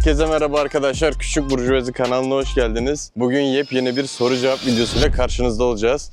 Herkese merhaba arkadaşlar. Küçük Burjuvazi kanalına hoş geldiniz. Bugün yepyeni bir soru cevap videosuyla karşınızda olacağız.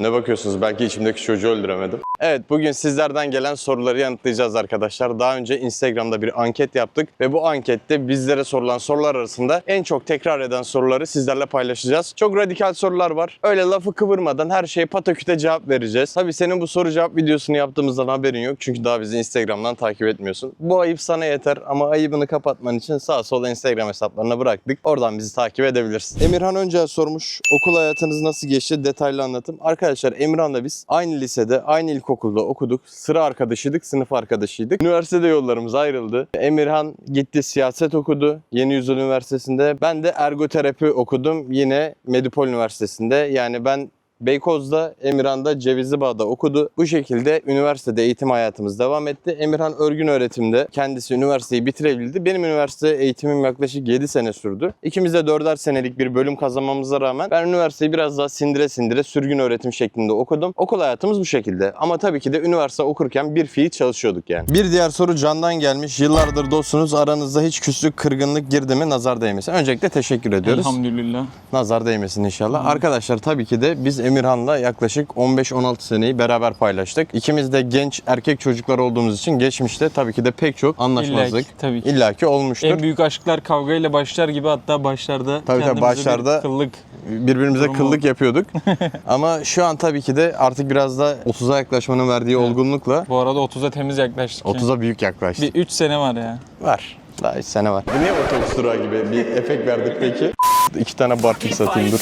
Ne bakıyorsunuz? Belki içimdeki çocuğu öldüremedim. Evet, bugün sizlerden gelen soruları yanıtlayacağız arkadaşlar. Daha önce Instagram'da bir anket yaptık ve bu ankette bizlere sorulan sorular arasında en çok tekrar eden soruları sizlerle paylaşacağız. Çok radikal sorular var. Öyle lafı kıvırmadan her şeye pataküte cevap vereceğiz. Tabii senin bu soru cevap videosunu yaptığımızdan haberin yok. Çünkü daha bizi Instagram'dan takip etmiyorsun. Bu ayıp sana yeter ama ayıbını kapatman için sağ sola Instagram hesaplarına bıraktık. Oradan bizi takip edebilirsin. Emirhan Öncel sormuş. Okul hayatınız nasıl geçti? Detaylı anlatım. Arkadaşlar Emirhan'la biz aynı lisede, aynı ilkokulda okuduk. Sıra arkadaşıydık, sınıf arkadaşıydık. Üniversitede yollarımız ayrıldı. Emirhan gitti siyaset okudu Yeni Yüzyıl Üniversitesi'nde. Ben de ergoterapi okudum yine Medipol Üniversitesi'nde. Yani ben Beykoz'da, Emirhan'da, Cevizlibağ'da okudu. Bu şekilde üniversitede eğitim hayatımız devam etti. Emirhan örgün öğretimde kendisi üniversiteyi bitirebildi. Benim üniversite eğitimim yaklaşık 7 sene sürdü. İkimiz de 4'er senelik bir bölüm kazanmamıza rağmen ben üniversiteyi biraz daha sindire sindire sürgün öğretim şeklinde okudum. Okul hayatımız bu şekilde. Ama tabii ki de üniversite okurken bir fiil çalışıyorduk yani. Bir diğer soru Can'dan gelmiş. Yıllardır dostsunuz. Aranızda hiç küslük, kırgınlık girdi mi? Nazar değmesin. Öncelikle teşekkür ediyoruz. Elhamdülillah. Nazar değmesin inşallah. Arkadaşlar tabii ki de biz Emirhan'la yaklaşık 15-16 seneyi beraber paylaştık. İkimiz de genç erkek çocuklar olduğumuz için geçmişte tabii ki de pek çok anlaşmazlık İlla ki, tabii ki. illaki olmuştur. En büyük aşklar kavgayla başlar gibi hatta başlarda tabii kendimize başlarda bir kıllık. birbirimize durumu- kıllık yapıyorduk. Ama şu an tabii ki de artık biraz da 30'a yaklaşmanın verdiği Evet. olgunlukla Bu arada 30'a temiz yaklaştık. yani. 30'a büyük yaklaştık. Bir 3 sene var ya. Var. Daha 3 sene var. Bu niye otobüs durağı gibi bir efekt verdik peki? İki tane barfix satayım dur.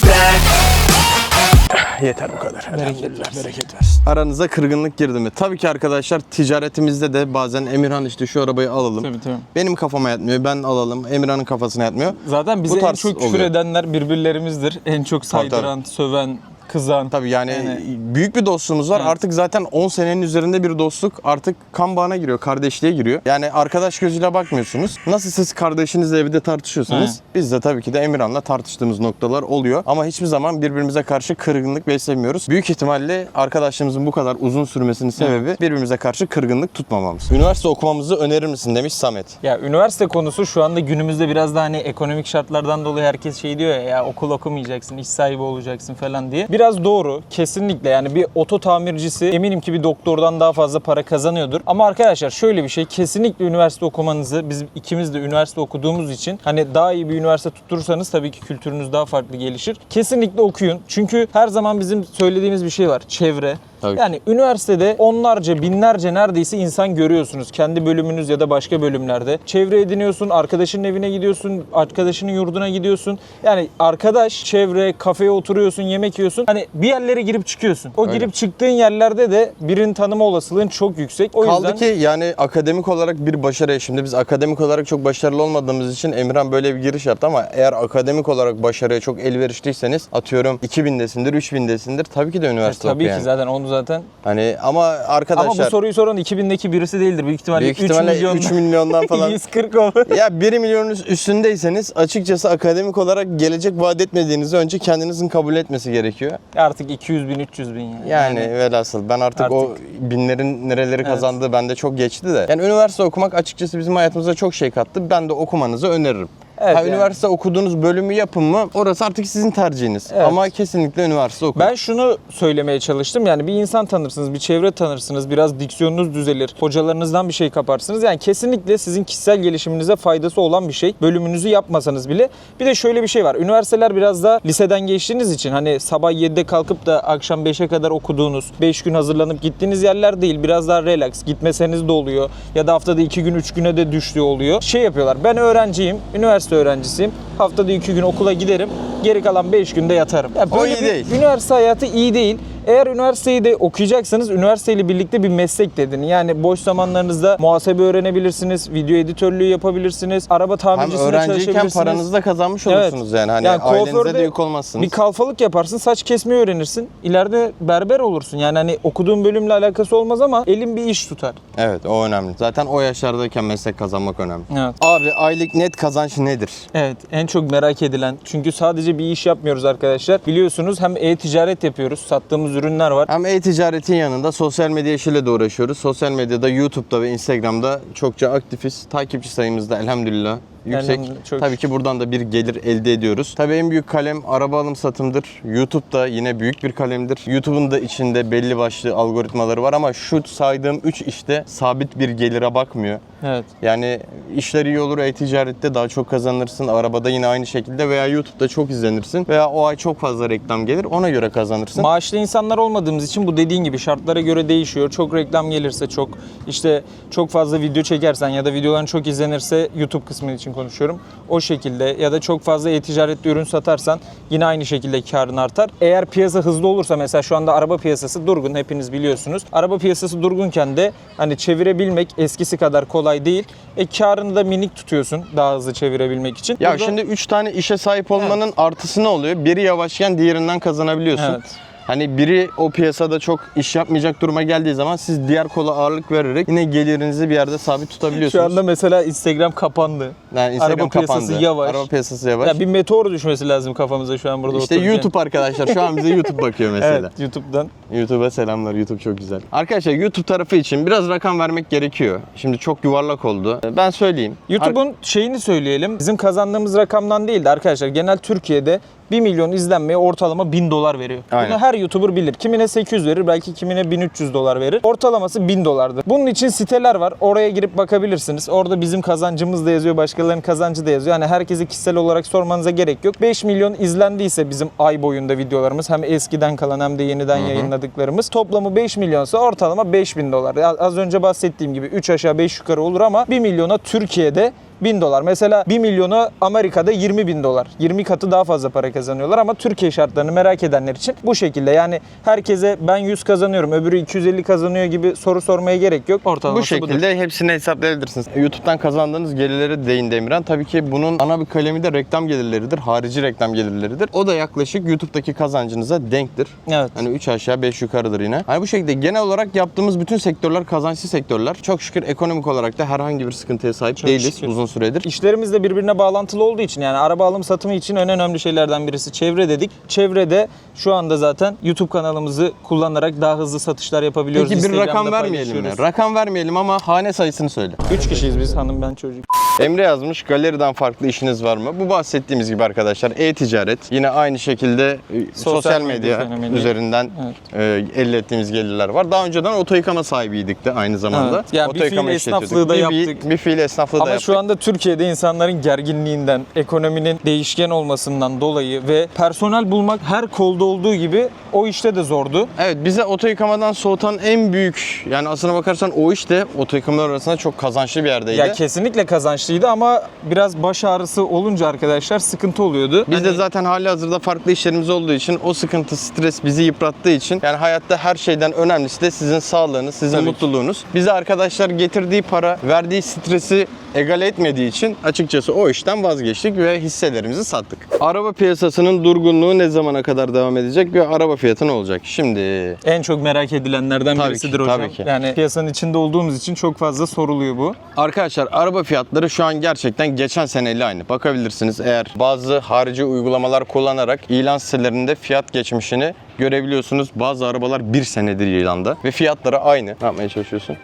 Yeter bu kadar. Bereket versin. Bereket versin. Aranıza kırgınlık girdi mi? Tabii ki arkadaşlar ticaretimizde de bazen Emirhan işte şu arabayı alalım. Tabii tabii. Benim kafama yatmıyor. Ben alalım. Emirhan'ın kafasına yatmıyor. Zaten bize en tarz çok küfür oluyor. edenler birbirlerimizdir. En çok Tabii, saydıran, söven, kızan. Tabii yani, Yani- büyük bir dostluğumuz var. Evet. Artık zaten 10 senenin üzerinde bir dostluk artık kan bağına giriyor, kardeşliğe giriyor. Yani arkadaş gözüyle bakmıyorsunuz. Nasıl siz kardeşinizle evde tartışıyorsunuz? Evet. Biz de tabii ki de Emirhan'la tartıştığımız noktalar oluyor. Ama hiçbir zaman birbirimize karşı kırgınlık beslemiyoruz. Büyük ihtimalle arkadaşlığımızın bu kadar uzun sürmesinin sebebi birbirimize karşı kırgınlık tutmamamız. Üniversite okumamızı önerir misin demiş Samet. Ya üniversite konusu şu anda günümüzde biraz da hani ekonomik şartlardan dolayı herkes şey diyor ya, ya okul okumayacaksın, iş sahibi olacaksın falan diye. Biraz doğru. Kesinlikle yani bir oto tamircisi eminim ki bir doktordan daha fazla para kazanıyordur. Ama arkadaşlar şöyle bir şey kesinlikle üniversite okumanızı biz ikimiz de üniversite okuduğumuz için hani daha iyi bir üniversite tutturursanız tabii ki kültürünüz daha farklı gelişir. Kesinlikle okuyun. Çünkü her zaman bizim söylediğimiz bir şey var. Çevre. Tabii. Yani üniversitede onlarca, binlerce neredeyse insan görüyorsunuz. Kendi bölümünüz ya da başka bölümlerde. Çevre ediniyorsun, arkadaşının evine gidiyorsun, arkadaşının yurduna gidiyorsun. Yani arkadaş, çevre, kafeye oturuyorsun, yemek yiyorsun. Hani bir yerlere girip çıkıyorsun. O Öyle. girip çıktığın yerlerde de birini tanıma olasılığın çok yüksek. O Kaldı yüzden ki yani akademik olarak bir başarı. Şimdi biz akademik olarak çok başarılı olmadığımız için Emirhan böyle bir giriş yaptı ama eğer akademik olarak başarıya çok elverişliyseniz atıyorum 2000'desindir, 3000'desindir tabii ki de üniversite E, tabii ki yani. zaten onu zaten. Hani ama arkadaşlar Ama bu soruyu soran 2000'deki birisi değildir. Büyük ihtimalle, büyük 3 ihtimalle milyon 3 milyondan falan 140 olur. ya 1 milyonun üstündeyseniz açıkçası akademik olarak gelecek vaat etmediğinizi önce kendinizin kabul etmesi gerekiyor. Artık 200 bin, 300 bin yani. Yani velhasıl ben artık, o Artık- binlerin nereleri kazandığı bende çok geçti de. Yani üniversite okumak açıkçası bizim hayatımıza çok şey kattı. Ben de okumanızı öneririm. Evet, ha, yani. Üniversite okuduğunuz bölümü yapın mı? Orası artık sizin tercihiniz. Evet. Ama kesinlikle üniversite okuyun. Ben şunu söylemeye çalıştım. Yani bir insan tanırsınız, bir çevre tanırsınız, biraz diksiyonunuz düzelir, hocalarınızdan bir şey kaparsınız. Yani kesinlikle sizin kişisel gelişiminize faydası olan bir şey. Bölümünüzü yapmasanız bile. Bir de şöyle bir şey var. Üniversiteler biraz da liseden geçtiğiniz için hani sabah 7'de kalkıp da akşam 5'e kadar okuduğunuz, 5 gün hazırlanıp gittiğiniz yerler değil. Biraz daha relax. Gitmeseniz de oluyor. Ya da haftada 2 gün 3 güne de düştüğü oluyor. Şey yapıyorlar. Ben öğrenciyim, üniversite öğrencisiyim. Haftada 2 gün okula giderim. Geri kalan 5 günde yatarım. Ya O böyle iyi bir değil. üniversite hayatı iyi değil. Eğer üniversiteyi de okuyacaksanız üniversiteyle birlikte bir meslek dedin. Yani boş zamanlarınızda muhasebe öğrenebilirsiniz, video editörlüğü yapabilirsiniz, araba Hem tamircisinde öğrenciyken çalışabilirsiniz. paranızı da kazanmış Evet. olursunuz yani. Hani Yani ailenize kuaförde de yük olmazsınız. Bir kalfalık yaparsın, saç kesmeyi öğrenirsin. İleride berber olursun. Yani hani okuduğun bölümle alakası olmaz ama elin bir iş tutar. Evet o önemli. Zaten o yaşlardayken meslek kazanmak önemli. Evet. Abi aylık net kazanç nedir? Evet, en çok merak edilen. Çünkü sadece bir iş yapmıyoruz arkadaşlar. Biliyorsunuz hem e-ticaret yapıyoruz, sattığımız ürünler var. Hem e-ticaretin yanında sosyal medya işiyle de uğraşıyoruz. Sosyal medyada YouTube'da ve Instagram'da çokça aktifiz. Takipçi sayımız da elhamdülillah yüksek. Elhamdülillah, çok Tabii ki buradan da bir gelir elde ediyoruz. Tabii en büyük kalem araba alım satımdır. YouTube da yine büyük bir kalemdir. YouTube'un da içinde belli başlı algoritmaları var ama şu saydığım 3 işte sabit bir gelire bakmıyor. Evet. Yani işler iyi olur, e-ticarette daha çok kazanırsın. Arabada yine aynı şekilde veya YouTube'da çok izlenirsin. Veya o ay çok fazla reklam gelir, ona göre kazanırsın. Maaşlı insanlar olmadığımız için bu dediğin gibi şartlara göre değişiyor. Çok reklam gelirse çok işte çok fazla video çekersen ya da videoların çok izlenirse YouTube kısmı için konuşuyorum. O şekilde ya da çok fazla e-ticarette ürün satarsan yine aynı şekilde karın artar. Eğer piyasa hızlı olursa mesela şu anda araba piyasası durgun hepiniz biliyorsunuz. Araba piyasası durgunken de hani çevirebilmek eskisi kadar kolay değil. E karını da minik tutuyorsun daha hızlı çevirebilmek için. Ya Burada- şimdi 3 tane işe sahip olmanın artısı ne oluyor? Biri yavaşken diğerinden kazanabiliyorsun. Evet. Hani biri o piyasada çok iş yapmayacak duruma geldiği zaman siz diğer kola ağırlık vererek yine gelirinizi bir yerde sabit tutabiliyorsunuz. şu anda mesela Instagram kapandı. yani Instagram araba piyasası kapandı. yavaş. Araba piyasası yavaş. Ya bir meteor düşmesi lazım kafamıza şu an burada işte otururken. YouTube arkadaşlar şu an bize YouTube bakıyor mesela. Evet YouTube'dan. YouTube'a selamlar. YouTube çok güzel. Arkadaşlar YouTube tarafı için biraz rakam vermek gerekiyor. Şimdi çok yuvarlak oldu. Ben söyleyeyim. YouTube'un şeyini söyleyelim. Bizim kazandığımız rakamdan değil de arkadaşlar genel Türkiye'de 1 milyon izlenmeye ortalama 1000 dolar veriyor. Aynen. Bunu her YouTuber bilir. Kimine 800 verir, belki kimine 1300 dolar verir. Ortalaması 1000 dolardır. Bunun için siteler var. Oraya girip bakabilirsiniz. Orada bizim kazancımız da yazıyor, başkalarının kazancı da yazıyor. Yani herkese kişisel olarak sormanıza gerek yok. 5 milyon izlendiyse bizim ay boyunda videolarımız hem eskiden kalan hem de yeniden yayınladıklarımız toplamı 5 milyonsa ortalama 5000 dolar. Az önce bahsettiğim gibi 3 aşağı 5 yukarı olur ama 1 milyona Türkiye'de 1000 dolar. Mesela 1 milyona Amerika'da 20 bin dolar. 20 katı daha fazla para kazanıyorlar ama Türkiye şartlarını merak edenler için bu şekilde. Yani herkese ben 100 kazanıyorum öbürü 250 kazanıyor gibi soru sormaya gerek yok. Ortalaması Bu şekilde hepsini hesaplayabilirsiniz. YouTube'dan kazandığınız gelirleri değin Demirhan. Tabii ki bunun ana bir kalemi de reklam gelirleridir. Harici reklam gelirleridir. O da yaklaşık YouTube'daki kazancınıza denktir. Evet. Hani 3 aşağı 5 yukarıdır yine. Hani bu şekilde genel olarak yaptığımız bütün sektörler kazançlı sektörler. Çok şükür ekonomik olarak da herhangi bir sıkıntıya sahip Çok değiliz şükür. uzun süredir. İşlerimiz de birbirine bağlantılı olduğu için yani araba alım satımı için en önemli şeylerden birisi çevre dedik. Çevrede şu anda zaten YouTube kanalımızı kullanarak daha hızlı satışlar yapabiliyoruz. Peki bir rakam vermeyelim mi? Rakam vermeyelim ama hane sayısını söyle. 3 kişiyiz biz hanım ben çocuk. Emre yazmış galeriden farklı işiniz var mı? Bu bahsettiğimiz gibi arkadaşlar e-ticaret yine aynı şekilde e, sosyal, medya medya, fenomeni. üzerinden e, elde ettiğimiz gelirler var. Daha önceden oto yıkama sahibiydik de aynı zamanda. Evet. Ya bir Oto yıkama fiil esnaflığı da bir, bir- yaptık. Bir, fiil esnaflığı da Ama yaptık. şu anda Türkiye'de insanların gerginliğinden, ekonominin değişken olmasından dolayı ve personel bulmak her kolda olduğu gibi o işte de zordu. Evet bize oto yıkamadan soğutan en büyük yani aslına bakarsan o iş de oto yıkamalar arasında çok kazançlı bir yerdeydi. Ya kesinlikle kazançlıydı ama biraz baş ağrısı olunca arkadaşlar sıkıntı oluyordu. Biz de Hani- zaten hali hazırda farklı işlerimiz olduğu için o sıkıntı, stres bizi yıprattığı için yani hayatta her şeyden önemlisi de sizin sağlığınız, sizin Tabii ki. mutluluğunuz. Bize arkadaşlar getirdiği para, verdiği stresi egale etmediği için açıkçası o işten vazgeçtik ve hisselerimizi sattık. Araba piyasasının durgunluğu ne zamana kadar devam edecek ve araba fiyatı ne olacak? Şimdi en çok merak edilenlerden Tabii birisidir ki, hocam. tabii ki. Yani piyasanın içinde olduğumuz için çok fazla soruluyor bu. Arkadaşlar araba fiyatları şu an gerçekten geçen seneyle aynı. Bakabilirsiniz eğer bazı harici uygulamalar kullanarak ilan sitelerinde fiyat geçmişini görebiliyorsunuz. Bazı arabalar bir senedir ilanda ve fiyatları aynı. Ne yapmaya çalışıyorsun?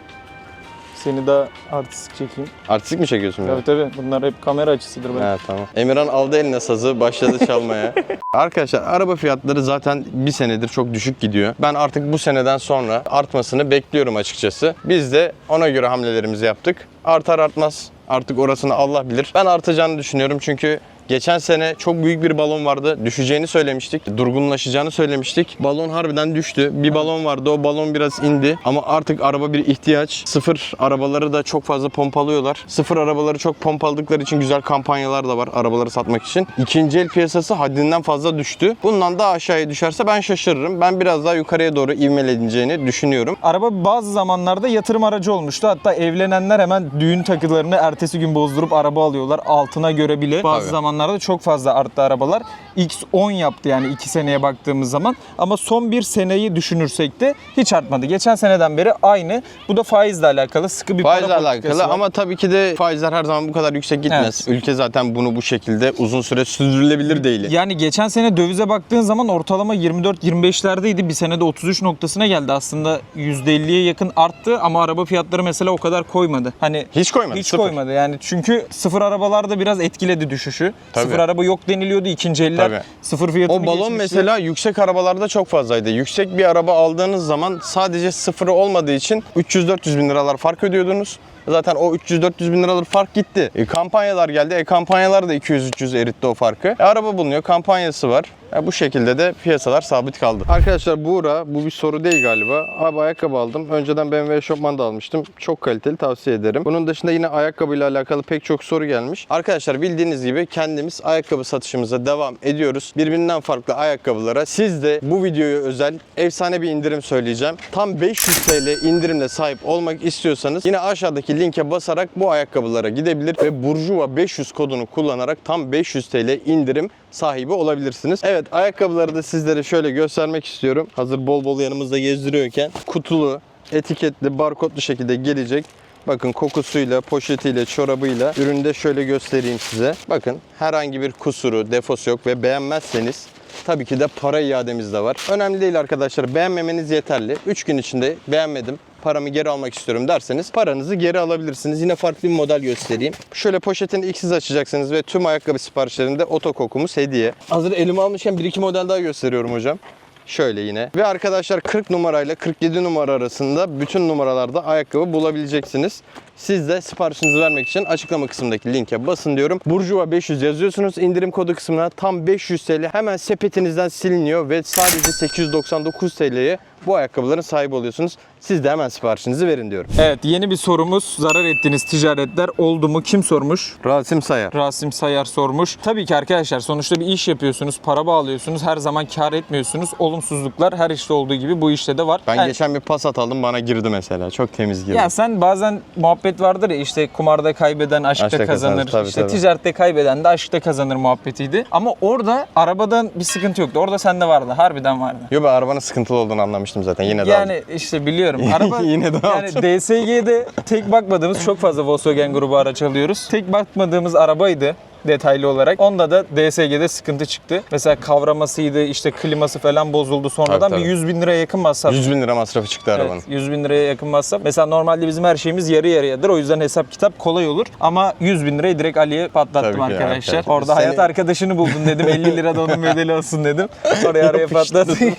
Seni daha artistik çekeyim. Artistik mi çekiyorsun? beni? Tabii tabii bunlar hep kamera açısıdır. benim. Evet tamam. Emirhan aldı eline sazı başladı çalmaya. Arkadaşlar araba fiyatları zaten bir senedir çok düşük gidiyor. Ben artık bu seneden sonra artmasını bekliyorum açıkçası. Biz de ona göre hamlelerimizi yaptık. Artar artmaz artık orasını Allah bilir. Ben artacağını düşünüyorum çünkü Geçen sene çok büyük bir balon vardı. Düşeceğini söylemiştik. Durgunlaşacağını söylemiştik. Balon harbiden düştü. Bir balon vardı. O balon biraz indi. Ama artık araba bir ihtiyaç. Sıfır arabaları da çok fazla pompalıyorlar. Sıfır arabaları çok pompaladıkları için güzel kampanyalar da var arabaları satmak için. İkinci el piyasası haddinden fazla düştü. Bundan daha aşağıya düşerse ben şaşırırım. Ben biraz daha yukarıya doğru ivmeleneceğini düşünüyorum. Araba bazı zamanlarda yatırım aracı olmuştu. Hatta evlenenler hemen düğün takılarını ertesi gün bozdurup araba alıyorlar. Altına göre bile bazı Tabii. Zamanlarda çok fazla arttı arabalar. X10 yaptı yani 2 seneye baktığımız zaman. Ama son bir seneyi düşünürsek de hiç artmadı. Geçen seneden beri aynı. Bu da faizle alakalı sıkı bir Faizle para politikası alakalı var. ama tabii ki de faizler her zaman bu kadar yüksek gitmez. Ülke zaten bunu bu şekilde uzun süre sürdürülebilir değil. Yani geçen sene dövize baktığın zaman ortalama 24-25'lerdeydi. Bir senede 33 noktasına geldi. Aslında %50'ye yakın arttı ama araba fiyatları mesela o kadar koymadı. Hani Hiç koymadı. hiç sıfır. koymadı yani çünkü sıfır arabalarda biraz etkiledi düşüşü. Tabii. Sıfır araba yok deniliyordu ikinci eller Tabii. sıfır fiyatını O balon geçmişti. mesela yüksek arabalarda çok fazlaydı. Yüksek bir araba aldığınız zaman sadece sıfırı olmadığı için 300-400 bin liralar fark ödüyordunuz. Zaten o 300-400 bin liralık fark gitti. E, kampanyalar geldi. E, kampanyalar da 200-300 eritti o farkı. E, araba bulunuyor. Kampanyası var. E, bu şekilde de piyasalar sabit kaldı. Arkadaşlar Buğra bu bir soru değil galiba. Abi ayakkabı aldım. Önceden BMW eşofman da almıştım. Çok kaliteli tavsiye ederim. Bunun dışında yine ayakkabıyla alakalı pek çok soru gelmiş. Arkadaşlar bildiğiniz gibi kendimiz ayakkabı satışımıza devam ediyoruz. Birbirinden farklı ayakkabılara. Siz de bu videoya özel efsane bir indirim söyleyeceğim. Tam 500 TL indirimle sahip olmak istiyorsanız yine aşağıdaki linke basarak bu ayakkabılara gidebilir ve Burjuva 500 kodunu kullanarak tam 500 TL indirim sahibi olabilirsiniz. Evet ayakkabıları da sizlere şöyle göstermek istiyorum. Hazır bol bol yanımızda gezdiriyorken kutulu, etiketli, barkodlu şekilde gelecek. Bakın kokusuyla, poşetiyle, çorabıyla ürünü de şöyle göstereyim size. Bakın herhangi bir kusuru, defosu yok ve beğenmezseniz tabii ki de para iademiz de var. Önemli değil arkadaşlar. Beğenmemeniz yeterli. 3 gün içinde beğenmedim paramı geri almak istiyorum derseniz paranızı geri alabilirsiniz. Yine farklı bir model göstereyim. Şöyle poşetini iksiz açacaksınız ve tüm ayakkabı siparişlerinde otokokumuz hediye. Hazır elime almışken bir iki model daha gösteriyorum hocam. Şöyle yine. Ve arkadaşlar 40 numarayla 47 numara arasında bütün numaralarda ayakkabı bulabileceksiniz. Siz de siparişinizi vermek için açıklama kısmındaki linke basın diyorum. Burjuva 500 yazıyorsunuz. indirim kodu kısmına tam 500 TL hemen sepetinizden siliniyor ve sadece 899 TL'ye bu ayakkabıların sahibi oluyorsunuz. Siz de hemen siparişinizi verin diyorum. Evet yeni bir sorumuz. Zarar ettiğiniz ticaretler oldu mu? Kim sormuş? Rasim Sayar. Rasim Sayar sormuş. Tabii ki arkadaşlar sonuçta bir iş yapıyorsunuz, para bağlıyorsunuz. Her zaman kar etmiyorsunuz. Olumsuzluklar her işte olduğu gibi bu işte de var. Ben Yani- geçen bir pas aldım bana girdi mesela. Çok temiz girdi. Ya sen bazen muhabbet vardır ya işte kumarda kaybeden aşkta, Aşkta kazanır. kazanır, tabii, işte tabii. ticarette kaybeden de aşkta kazanır muhabbetiydi. Ama orada arabadan bir sıkıntı yoktu. Orada sende vardı. Harbiden vardı. Yo ben arabanın sıkıntılı olduğunu anlamıştım zaten. Yine de aldım. Yani işte biliyorum. Araba Yine de yani aldım. DSG'de tek bakmadığımız çok fazla Volkswagen grubu araç alıyoruz. Tek bakmadığımız arabaydı detaylı olarak. Onda da DSG'de sıkıntı çıktı. Mesela kavramasıydı, işte kliması falan bozuldu. Sonradan Tabii, tabii. bir 100 bin liraya yakın masraf. 100 bin lira masrafı çıktı arabanın. Evet, 100 bin liraya yakın masraf. Mesela normalde bizim her şeyimiz yarı yarıyadır. O yüzden hesap kitap kolay olur. Ama 100 bin lirayı direkt Ali'ye patlattım Tabii arkadaşlar. arkadaşlar. Orada Seni- hayat arkadaşını buldum dedim. 50 lira da onun bedeli olsun dedim. Oraya araya patlattım.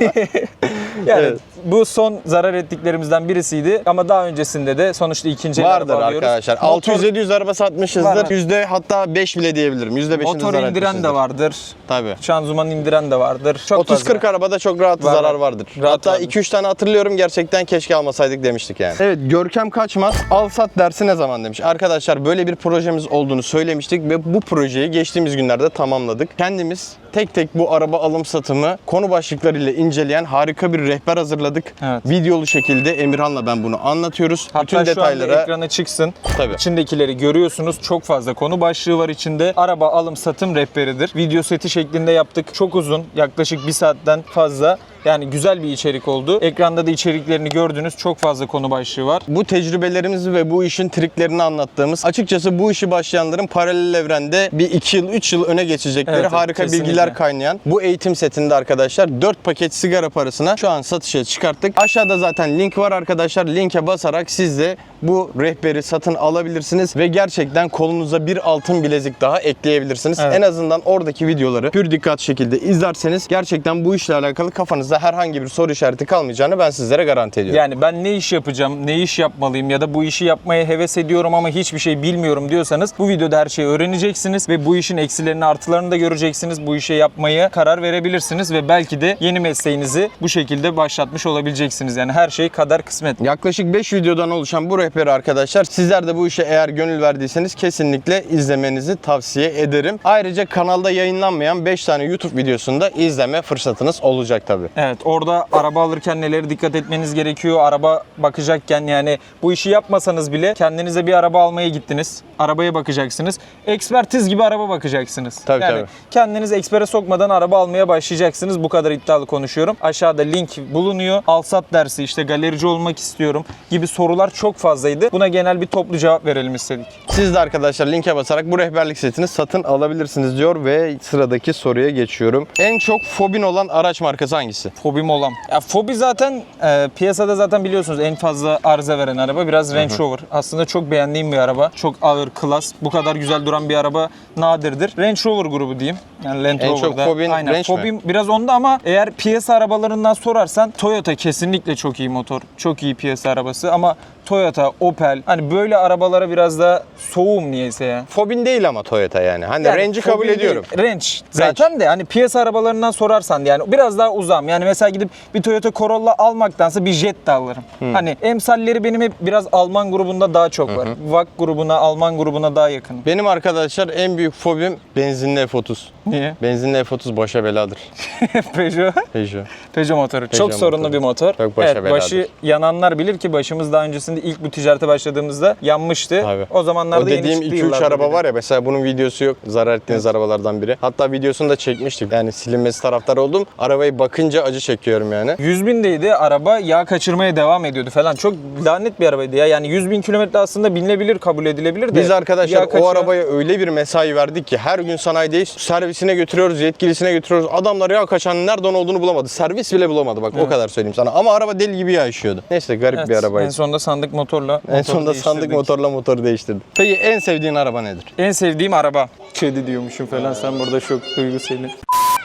yani Evet. Bu son zarar ettiklerimizden birisiydi. Ama daha öncesinde de sonuçta ikinci el Vardır araba alıyoruz. arkadaşlar. Motor- 600-700 araba satmışızdır. Var. Yüzde hatta 5 bile diyebilirim. Yüzde 5'inde Motor zarar indiren de vardır. Tabii. Şanzıman indiren de vardır. Çok 30-40 fazla. arabada çok rahat Var, zarar var. vardır. Rahat Hatta vardır. 2-3 tane hatırlıyorum gerçekten keşke almasaydık demiştik yani. Evet Görkem Kaçmaz al sat dersi ne zaman demiş. Arkadaşlar böyle bir projemiz olduğunu söylemiştik ve bu projeyi geçtiğimiz günlerde tamamladık. Kendimiz tek tek bu araba alım satımı konu başlıklarıyla inceleyen harika bir rehber hazırladık. Evet. Videolu şekilde Emirhan'la ben bunu anlatıyoruz. Hatta Bütün şu anda detaylara ekrana çıksın. Tabii. İçindekileri görüyorsunuz. Çok fazla konu başlığı var içinde. Araba alım satım rehberidir. Video seti şeklinde yaptık. Çok uzun. Yaklaşık bir saatten fazla. Yani güzel bir içerik oldu. Ekranda da içeriklerini gördünüz. Çok fazla konu başlığı var. bu tecrübelerimizi ve bu işin triklerini anlattığımız, açıkçası bu işi başlayanların paralel evrende bir 2 yıl, 3 yıl öne geçecekleri Evet, harika kesinlikle. bilgiler kaynayan bu eğitim setinde arkadaşlar 4 paket sigara parasına şu an satışa çıkarttık. Aşağıda zaten link var arkadaşlar. Linke basarak siz de bu rehberi satın alabilirsiniz ve gerçekten kolunuza bir altın bilezik daha ekleyebilirsiniz. Evet. En azından oradaki videoları pür dikkat şekilde izlerseniz gerçekten bu işle alakalı kafanızda herhangi bir soru işareti kalmayacağını ben sizlere garanti ediyorum. Yani ben ne iş yapacağım, ne iş yapmalıyım ya da bu işi yapmaya heves ediyorum ama hiçbir şey bilmiyorum diyorsanız bu videoda her şeyi öğreneceksiniz ve bu işin eksilerini artılarını da göreceksiniz. Bu işe yapmaya karar verebilirsiniz ve belki de yeni mesleğinizi bu şekilde başlatmış olabileceksiniz. Yani her şey kadar kısmet. Yaklaşık 5 videodan oluşan bu rehberi arkadaşlar sizler de bu işe eğer gönül verdiyseniz kesinlikle izlemenizi tavsiye ederim. Ayrıca kanalda yayınlanmayan 5 tane YouTube videosunu da izleme fırsatınız olacak tabi. Evet orada araba alırken neleri dikkat etmeniz gerekiyor? Araba bakacakken yani bu işi yapmasanız bile kendinize bir araba almaya gittiniz. Arabaya bakacaksınız. Ekspertiz gibi araba bakacaksınız. Tabii, yani tabii. kendiniz ekspere sokmadan araba almaya başlayacaksınız. Bu kadar iddialı konuşuyorum. Aşağıda link bulunuyor. Alsat dersi işte galerici olmak istiyorum gibi sorular çok fazlaydı. Buna genel bir toplu cevap verelim istedik. Siz de arkadaşlar linke basarak bu rehberlik setini satın alabilirsiniz diyor ve sıradaki soruya geçiyorum. En çok fobin olan araç markası hangisi? Fobim olan. Ya fobi zaten e, piyasada zaten biliyorsunuz en fazla arıza veren araba biraz Range Rover. Aslında çok beğendiğim bir araba. Çok ağır, klas. Bu kadar güzel duran bir araba nadirdir. Range Rover grubu diyeyim. Yani Land En çok Rover'da. fobin Aynen. Range mi? Fobim biraz onda ama eğer piyasa arabalarından sorarsan Toyota kesinlikle çok iyi motor. Çok iyi piyasa arabası ama Toyota, Opel hani böyle arabalara biraz da soğum niyeyse ya. Fobin değil ama Toyota yani. Hani Yani Range'i kabul değil, ediyorum. Range. Zaten de hani piyasa arabalarından sorarsan yani biraz daha uzam. Yani mesela gidip bir Toyota Corolla almaktansa bir Jet de alırım. Hani emsalleri benim hep biraz Alman grubunda daha çok var. VAK grubuna, Alman grubuna daha yakınım. Benim arkadaşlar en büyük fobim benzinli F30. Niye? Benzinli F30 başa beladır. Peugeot. Peugeot. Peugeot motoru. Peugeot çok sorunlu motoru. bir motor. Çok başa evet, başı beladır. yananlar bilir ki başımız daha öncesinde ilk bu ticarete başladığımızda yanmıştı. Tabii. O zamanlarda O dediğim yeni çıktı 2-3 yıllarda araba biri. var ya mesela bunun videosu yok. Zarar ettiğiniz arabalardan biri. Hatta videosunu da çekmiştik. Yani silinmesi taraftar oldum. Arabayı bakınca acı çekiyorum yani. 100 bindeydi araba yağ kaçırmaya devam ediyordu falan. Çok lanet bir arabaydı ya. Yani 100 bin kilometre aslında binilebilir, kabul edilebilir de. Biz arkadaşlar o kaçıran- arabaya öyle bir mesai verdik ki her gün sanayideyiz. Servisine götürüyoruz, yetkilisine götürüyoruz. Adamlar yağ kaçanın nereden olduğunu bulamadı. Servis bile bulamadı bak o Evet. kadar söyleyeyim sana. Ama araba deli gibi yağ işiyordu. Neyse garip Evet, bir arabaydı. En sonunda sandık motorla En sonunda sandık motorla motoru değiştirdi. Peki en sevdiğin araba nedir? En sevdiğim araba. Kedi diyormuşum falan sen burada çok duygusalın.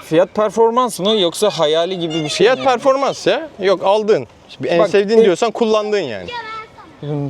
Fiyat performans mı yoksa hayali gibi bir şey Fiyat mi? performans ya. Yok aldın. En Bak, sevdiğin e- diyorsan kullandığın yani.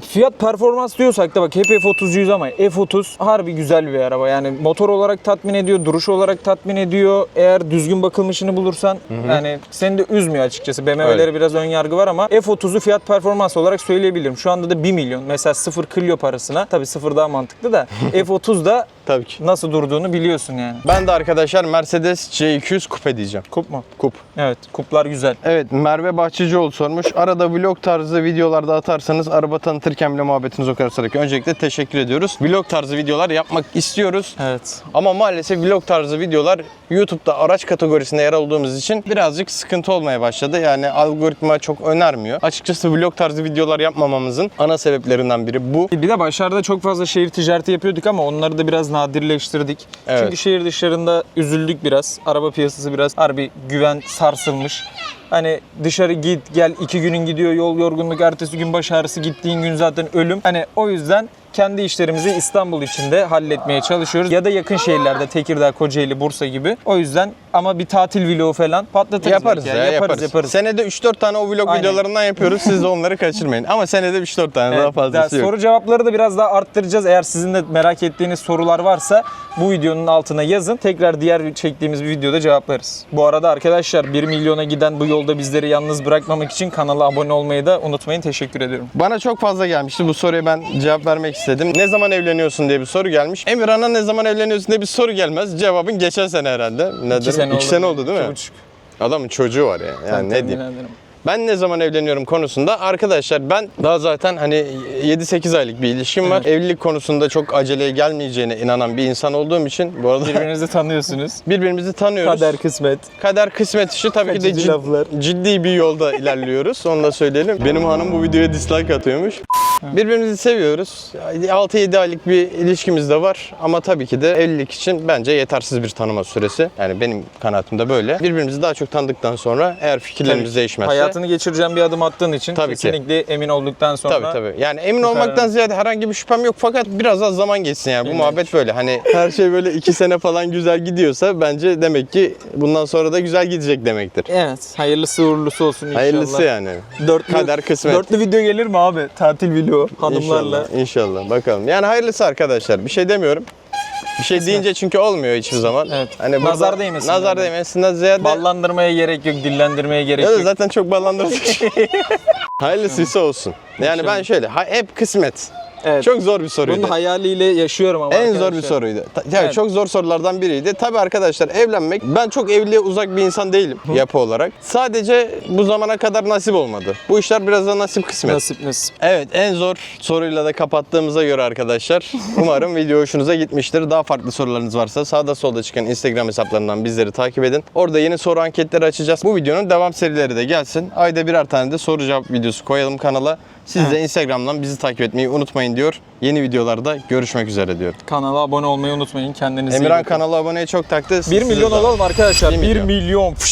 Fiyat performans diyorsak da bak hep F30'cuyuz ama F30 harbi güzel bir araba. Yani motor olarak tatmin ediyor, duruş olarak tatmin ediyor. Eğer düzgün bakılmışını bulursan yani seni de üzmüyor açıkçası. BMW'lere Öyle. biraz ön yargı var ama F30'u fiyat performans olarak söyleyebilirim. Şu anda da 1 milyon. Mesela 0 Clio parasına. Tabii 0 daha mantıklı da F30'da Tabii ki. nasıl durduğunu biliyorsun yani. Ben de arkadaşlar Mercedes C200 Coupe diyeceğim. Kup mu? Kup. Evet, kuplar güzel. Evet Merve Bahçecioğlu sormuş. Arada vlog tarzı videolarda atarsanız araba tanıtırken bile muhabbetiniz o kadar sarıyor ki. Öncelikle teşekkür ediyoruz. Vlog tarzı videolar yapmak istiyoruz. Evet. Ama maalesef vlog tarzı videolar YouTube'da araç kategorisinde yer olduğumuz için birazcık sıkıntı olmaya başladı. Yani algoritma çok önermiyor. Açıkçası vlog tarzı videolar yapmamamızın ana sebeplerinden biri bu. Bir de başlarda çok fazla şehir ticareti yapıyorduk ama onları da biraz nadirleştirdik. Evet. Çünkü şehir dışlarında üzüldük biraz. Araba piyasası biraz harbi güven sarsılmış. Hani dışarı git gel iki günün gidiyor yol yorgunluk ertesi gün baş ağrısı gittiğin gün zaten ölüm. Hani o yüzden kendi işlerimizi İstanbul içinde halletmeye çalışıyoruz. Ya da yakın şehirlerde Tekirdağ, Kocaeli, Bursa gibi. O yüzden ama bir tatil vlogu falan patlatırız. Yaparız belki ya, yaparız. yaparız. yaparız. Senede 3-4 tane o vlog Aynen. videolarından yapıyoruz. Siz de onları kaçırmayın. Ama senede 3-4 tane daha Evet, fazlası daha yok. Soru cevapları da biraz daha arttıracağız. Eğer sizin de merak ettiğiniz sorular varsa bu videonun altına yazın. Tekrar diğer çektiğimiz bir videoda cevaplarız. Bu arada arkadaşlar 1 milyona giden bu yolda bizleri yalnız bırakmamak için kanala abone olmayı da unutmayın. Teşekkür ediyorum. Bana çok fazla gelmişti. Bu soruya ben cevap vermek istedim. Ne zaman evleniyorsun diye bir soru gelmiş. Emirhan'a ne zaman evleniyorsun diye bir soru gelmez. Cevabın geçen sene herhalde. Nedir? Sene, İki sene oldu değil mi? İki buçuk. Adamın çocuğu var ya. Yani Ben ne diyeyim. Ben ne zaman evleniyorum konusunda arkadaşlar ben daha zaten hani 7-8 aylık bir ilişkim var. Evlilik konusunda çok aceleye gelmeyeceğine inanan bir insan olduğum için bu arada Birbirinizi tanıyorsunuz. birbirimizi tanıyoruz. Kader kısmet. Kader kısmet işi tabii ki de cid- laflar. ciddi bir yolda ilerliyoruz. Onu da söyleyelim. Benim hanım bu videoya dislike atıyormuş. Birbirimizi seviyoruz. 6-7 aylık bir ilişkimiz de var. Ama tabii ki de evlilik için bence yetersiz bir tanıma süresi. Yani benim kanaatimde böyle. Birbirimizi daha çok tanıdıktan sonra eğer fikirlerimiz Tabii. değişmezse. Hayatını geçireceğin bir adım attığın için Tabii ki. kesinlikle emin olduktan sonra Tabii tabii. Yani emin olmaktan ziyade herhangi bir şüphem yok fakat biraz az zaman geçsin yani. Bu İlla muhabbet böyle. Hani her şey böyle iki sene falan güzel gidiyorsa bence demek ki bundan sonra da güzel gidecek demektir. Evet. Hayırlısı uğurlusu olsun inşallah. Hayırlısı yani. Dörtlü, Kader kısmet. Dörtlü video gelir mi abi? Tatil vlogu hanımlarla. İnşallah, inşallah. Bakalım. Yani hayırlısı arkadaşlar. Bir şey demiyorum. Bir şey deyince çünkü olmuyor hiçbir zaman. Evet. Hani burada- Nazar değmesin Nazar yani. değmesinden ziyade Ballandırmaya gerek yok, dillendirmeye gerek Ya da yok. zaten çok ballandırıcı. Hayırlısıysa olsun. Yani ben şöyle ha- hep kısmet. Evet. Çok zor bir soruydu. Bunun hayaliyle yaşıyorum ama En zor bir arkadaşlar. soruydu. Ta- Yani Evet. çok zor sorulardan biriydi. Tabii arkadaşlar evlenmek ben çok evliliğe uzak bir insan değilim yapı olarak. Sadece bu zamana kadar nasip olmadı. Bu işler biraz da nasip kısmet. Nasip nasip. Evet en zor soruyla da kapattığımıza göre arkadaşlar umarım video hoşunuza gitmiştir. Daha farklı sorularınız varsa sağda solda çıkan Instagram hesaplarından bizleri takip edin. Orada yeni soru anketleri açacağız. Bu videonun devam serileri de gelsin. Ayda birer tane de soru cevap videosu koyalım kanala. Siz de Instagram'dan bizi takip etmeyi unutmayın diyor. Yeni videolarda görüşmek üzere diyor. Kanala abone olmayı unutmayın. Kendinize iyi Emirhan bakın. kanala aboneye çok taktı. 1 milyon olalım arkadaşlar. Bir 1 milyon. milyon. Fış.